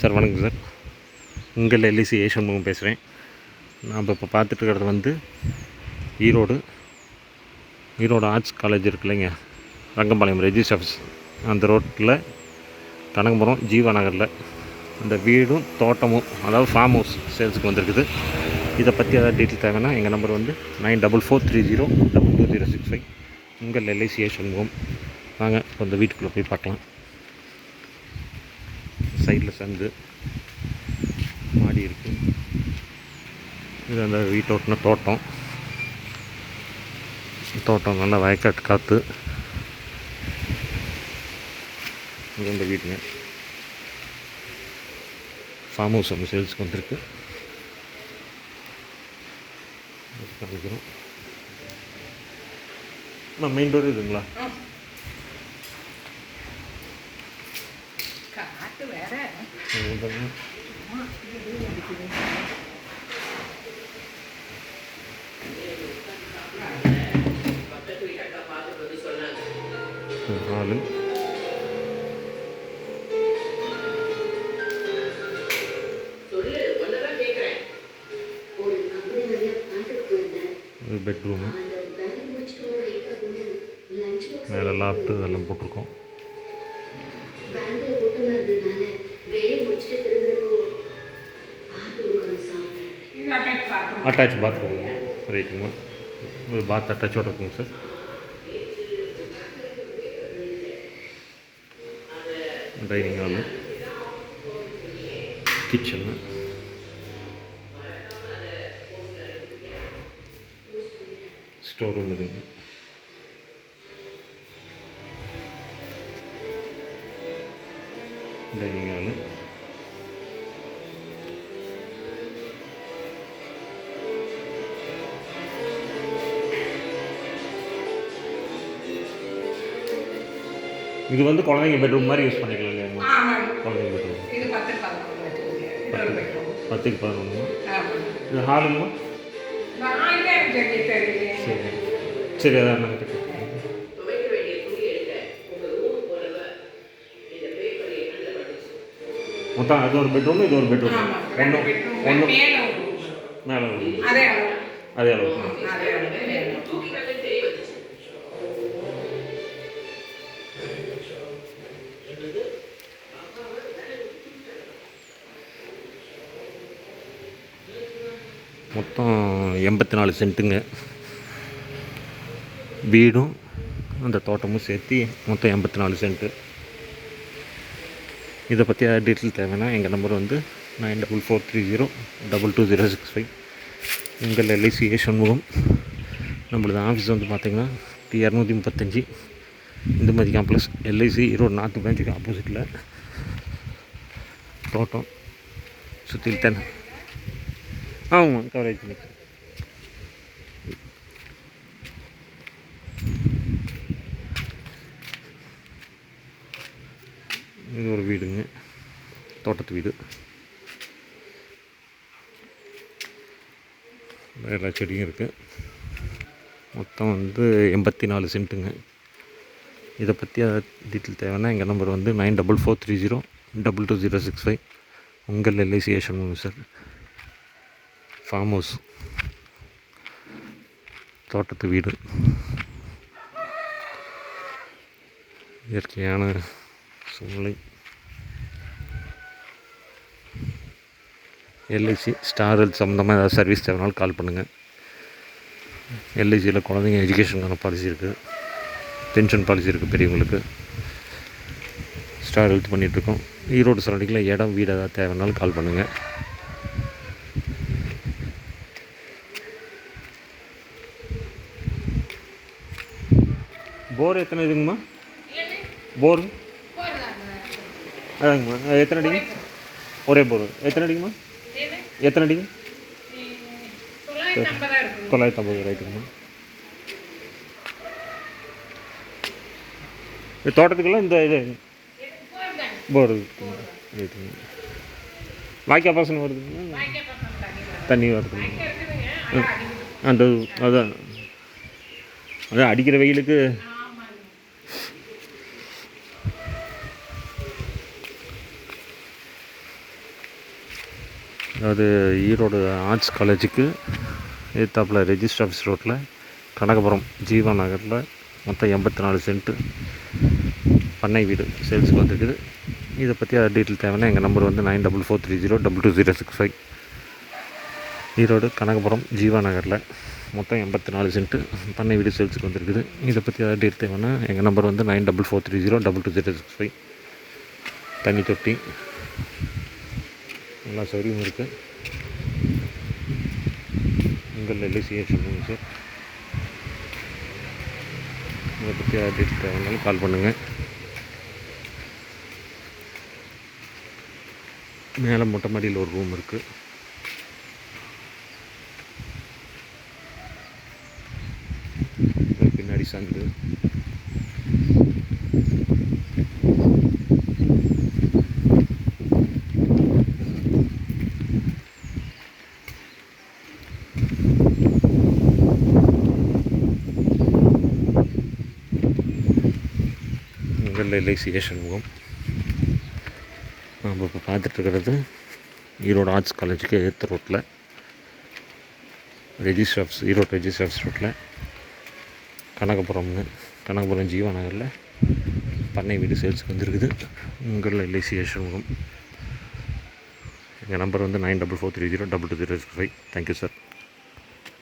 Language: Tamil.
சார் வணக்கம் சார். உங்கள் எல்ஐசி ஏ சண்முகம் பேசுகிறேன் நாம் இப்போ பார்த்துட்டு இருக்கிறது வந்து ஈரோடு ஈரோடு ஆர்ட்ஸ் காலேஜ் இருக்கு இல்லைங்க. ரங்கம்பாளையம் ரெஜிஸ்டர் ஆஃபீஸ் அந்த ரோட்டில் கனகபுரம் ஜீவா நகரில் அந்த வீடும் தோட்டமும் அதாவது ஃபார்ம் ஹவுஸ் சேல்ஸுக்கு வந்திருக்குது. இதை பற்றி ஏதாவது டீட்டெயில் தேவைன்னா எங்கள் நம்பர் வந்து nine double four three zero double two zero six five உங்கள் எல்ஐசி ஏ சண்முகம் வாங்க இப்போ இந்த வீட்டுக்குள்ளே போய் பார்க்கலாம். சைடில் சந்து மாடி இருக்குது இது அந்த வீட்டோட்டின தோட்டம். தோட்டம் நல்லா வயக்காட்டு காற்று இது இந்த வீடுங்க ஃபார்ம் ஹவுஸ் ஒன்று சேல்ஸுக்கு வந்திருக்கு. காமிக்கிறோம். நான் மெயின் டோர் இதுங்களா? இது ஹாலு பெட்ரூமு மேலே லாப்ட்டு இதெல்லாம் போட்டிருக்கோம். அட்டாச் பாத்ரூம் அட்டாச் ரைட்டுங்க ஒரு பாத் அட்டாச்சோட இருக்குங்க sir dining hall kitchen store room இருக்குங்க டைனிங் ஹாலு இது வந்து குழந்தைங்க பெட்ரூம் மாதிரி யூஸ் பண்ணிக்கலாம் இல்லையா குழந்தைங்க பெட்ரூம் இது பத்துக்கு பதினொன்று இது ஹாலுங்களா சரி. சரி அதான் மொத்தம் அது ஒரு பெட்ரூம் இது ஒரு பெட்ரூம் ஒன்று பெட்ரூம் ஒன்று மேலே அதே அளவு. அதே அளவு. மொத்தம் எண்பத்தி நாலு சென்ட்டுங்க. வீடும் அந்த தோட்டமும் சேர்த்து மொத்தம் எண்பத்தி நாலு சென்ட்டு. இதை பற்றி ஏதாவது டீட்டெயில் தேவைன்னா எங்கள் நம்பர் வந்து nine double four three zero double two zero six five உங்கள் எல்ஐசி ஏ சண்முகம். நம்மளது ஆஃபீஸ் வந்து பார்த்திங்கன்னா டி இரநூத்தி முப்பத்தஞ்சு. Indumathi complex LIC Erode north பிரான்ச்சுக்கு ஆப்போசிட்டில் தோட்டம் சுற்றில் தானே ஆமாம் கவரேஜ் பண்ணிக்கிறேன் இது ஒரு வீடுங்க. தோட்டத்து வீடு. எல்லா செடியும் இருக்குது மொத்தம் வந்து எண்பத்தி நாலு சென்ட்டுங்க. இதை பற்றி டீட்டெயில் தேவைன்னா எங்கள் நம்பர் வந்து nine double four three zero double two zero six five உங்கள் எல்ஐசி ஏஷன் சார் ஃபார்ம் ஹவுஸ் தோட்டத்து வீடு. இயற்கையான சூழ்நிலை. எல்ஐசி ஸ்டார் ஹெல்த் சம்மந்தமாக ஏதாவது சர்வீஸ் தேவைனாலும் கால் பண்ணுங்கள் எல்ஐசியில் குழந்தைங்க எஜுகேஷனுக்கான பாலிசி இருக்குது பென்ஷன் பாலிசி இருக்குது பெரியவங்களுக்கு. ஸ்டார் ஹெல்த் பண்ணிகிட்ருக்கோம் ஈரோடு சரௌண்டிங்கில் இடம் வீடு ஏதாவது தேவைனாலும் கால் பண்ணுங்கள் போர் எத்தனை இதுங்கம்மா? போர்? அதாங்கம்மா. அது எத்தனை அடிங்க? ஒரே போர். எத்தனை அடிங்கம்மா? எத்தனை அடிங்க? தொள்ளாயிரத்தி ஐம்பது ரைட்டுங்கம்மா தோட்டத்துக்குள்ளே இந்த இது. போர் இருக்குங்க வாய்க்கா பாசனம் வருதுங்களா தண்ணி வருதுங்க அந்த அதான். அதான் அடிக்கிற வெயிலுக்கு. அதாவது ஈரோடு ஆர்ட்ஸ் காலேஜுக்கு எத்தாப்பில் ரெஜிஸ்டர் ஆஃபீஸ் ரோட்டில் கனகபுரம் ஜீவா நகரில் மொத்தம் எண்பத்தி நாலு சென்ட்டு. பண்ணை வீடு சேல்ஸுக்கு வந்திருக்குது. இதை பற்றி டீட்டெயில் தேவைன்னா எங்கள் நம்பர் வந்து nine double four three zero double two zero six five. Erode Kanagapuram Jeeva நகரில் மொத்தம் எண்பத்தி நாலு சென்ட்டு பண்ணை வீடு சேல்ஸுக்கு வந்திருக்குது. இதை பற்றி ஏதாவது டீட்டெயில் தேவைன்னா எங்கள் நம்பர் வந்து nine double four three zero double two zero six five. தண்ணி தொட்டி. எல்லா சௌகரியமும் இருக்குது உங்கள் சொல்லுங்கள் சார் இதை பற்றி ஏதாவது டீட்டெயில் தேவைன்னாலும் கால் பண்ணுங்கள் மேலே மொட்டை மாடியில் ஒரு ரூம் இருக்குது பின்னாடி சந்து. உங்கள் எல்ஐசி முகம். நம்ம இப்போ பார்த்துட்ருக்கிறது ஈரோடு ஆர்ட்ஸ் காலேஜுக்கு ஏற்ற ரோட்டில் register office Erode register office ரோட்டில் கனகபுரம்னு கனகபுரம் ஜீவா நகரில் பண்ணை வீடு சேல்ஸுக்கு வந்துருக்குது. உங்கள் எல்ஐசி முகம். எங்கள் நம்பர் வந்து nine double four three zero double two zero five. Thank you sir